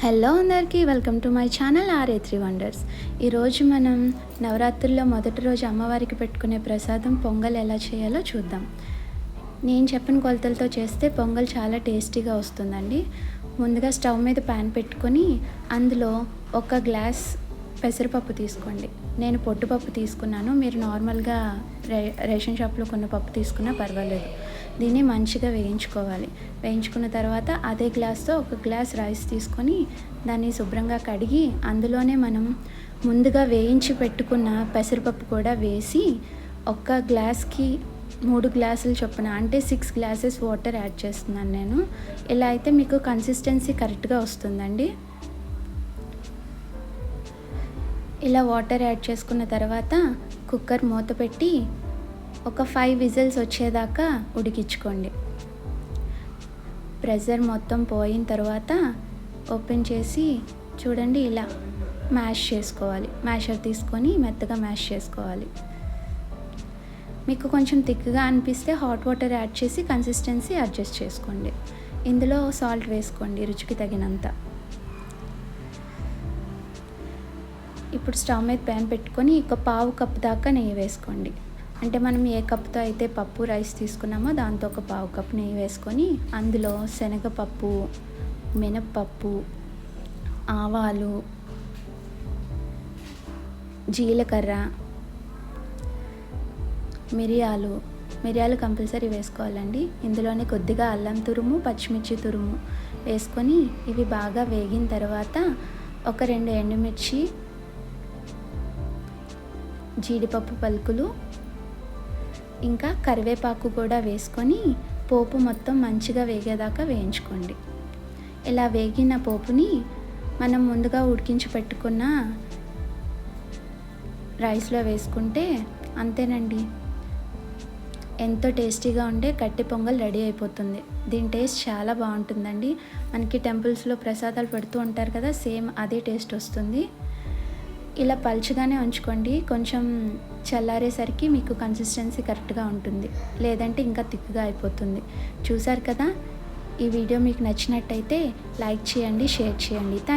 Hello అందరికీ welcome to my channel R A three wonders ఈరోజు మనం నవరాత్రుల్లో మొదటి రోజు అమ్మవారికి పెట్టుకునే ప్రసాదం పొంగల్ ఎలా చేయాలో చూద్దాం. నేను చెప్పిన కొలతలతో చేస్తే పొంగల్ చాలా టేస్టీగా వస్తుందండి. ముందుగా స్టవ్ మీద ప్యాన్ పెట్టుకొని అందులో ఒక గ్లాస్ పెసరపప్పు తీసుకోండి. నేను పొట్టుపప్పు తీసుకున్నాను. మీరు నార్మల్గా రే రేషన్ షాప్లో కొన్న పప్పు తీసుకున్నా పర్వాలేదు. దీన్ని మంచిగా వేయించుకోవాలి. వేయించుకున్న తర్వాత అదే గ్లాస్తో ఒక గ్లాస్ రైస్ తీసుకొని దాన్ని శుభ్రంగా కడిగి అందులోనే మనం ముందుగా వేయించి పెట్టుకున్న పెసరపప్పు కూడా వేసి ఒక్క గ్లాస్కి మూడు గ్లాసులు చొప్పున అంటే సిక్స్ గ్లాసెస్ వాటర్ యాడ్ చేస్తున్నాను నేను. ఇలా అయితే మీకు కన్సిస్టెన్సీ కరెక్ట్గా వస్తుందండి. ఇలా వాటర్ యాడ్ చేసుకున్న తర్వాత కుక్కర్ మూత పెట్టి ఒక ఫైవ్ విజిల్స్ వచ్చేదాకా ఉడికించుకోండి. ప్రెషర్ మొత్తం పోయిన తర్వాత ఓపెన్ చేసి చూడండి ఇలా మ్యాష్ చేసుకోవాలి. మ్యాషర్ తీసుకొని మెత్తగా మ్యాష్ చేసుకోవాలి. మీకు కొంచెం థిక్గా అనిపిస్తే హాట్ వాటర్ యాడ్ చేసి కన్సిస్టెన్సీ అడ్జస్ట్ చేసుకోండి. ఇందులో సాల్ట్ వేసుకోండి రుచికి తగినంత. ఇప్పుడు స్టవ్ మీద ప్యాన్ పెట్టుకొని ఒక పావు కప్ దాకా నెయ్యి వేసుకోండి. అంటే మనం ఏ కప్తో అయితే పప్పు రైస్ తీసుకున్నామో దాంతో ఒక పావు కప్ నెయ్యి వేసుకొని అందులో శనగపప్పు మినప్పప్పు ఆవాలు జీలకర్ర మిరియాలు. మిరియాలు కంపల్సరీ వేసుకోవాలండి. ఇందులోనే కొద్దిగా అల్లం తురుము పచ్చిమిర్చి తురుము వేసుకొని ఇవి బాగా వేగిన తర్వాత ఒక రెండు ఎండుమిర్చి జీడిపప్పు పలుకులు ఇంకా కరివేపాకు కూడా వేసుకొని పోపు మొత్తం మంచిగా వేగేదాకా వేయించుకోండి. ఇలా వేగిన పోపుని మనం ముందుగా ఉడికించి పెట్టుకున్న రైస్లో వేసుకుంటే అంతేనండి. ఎంతో టేస్టీగా ఉండే కట్టి పొంగల్ రెడీ అయిపోతుంది. దీని టేస్ట్ చాలా బాగుంటుందండి. మనకి టెంపుల్స్లో ప్రసాదాలు పెడుతూ ఉంటారు కదా సేమ్ అదే టేస్ట్ వస్తుంది. ఇలా పలుచగానే ఉంచుకోండి. కొంచెం చల్లారేసరికి మీకు కన్సిస్టెన్సీ కరెక్ట్గా ఉంటుంది. లేదంటే ఇంకా థిక్గా అయిపోతుంది. చూసారు కదా? ఈ వీడియో మీకు నచ్చినట్టయితే లైక్ చేయండి షేర్ చేయండి.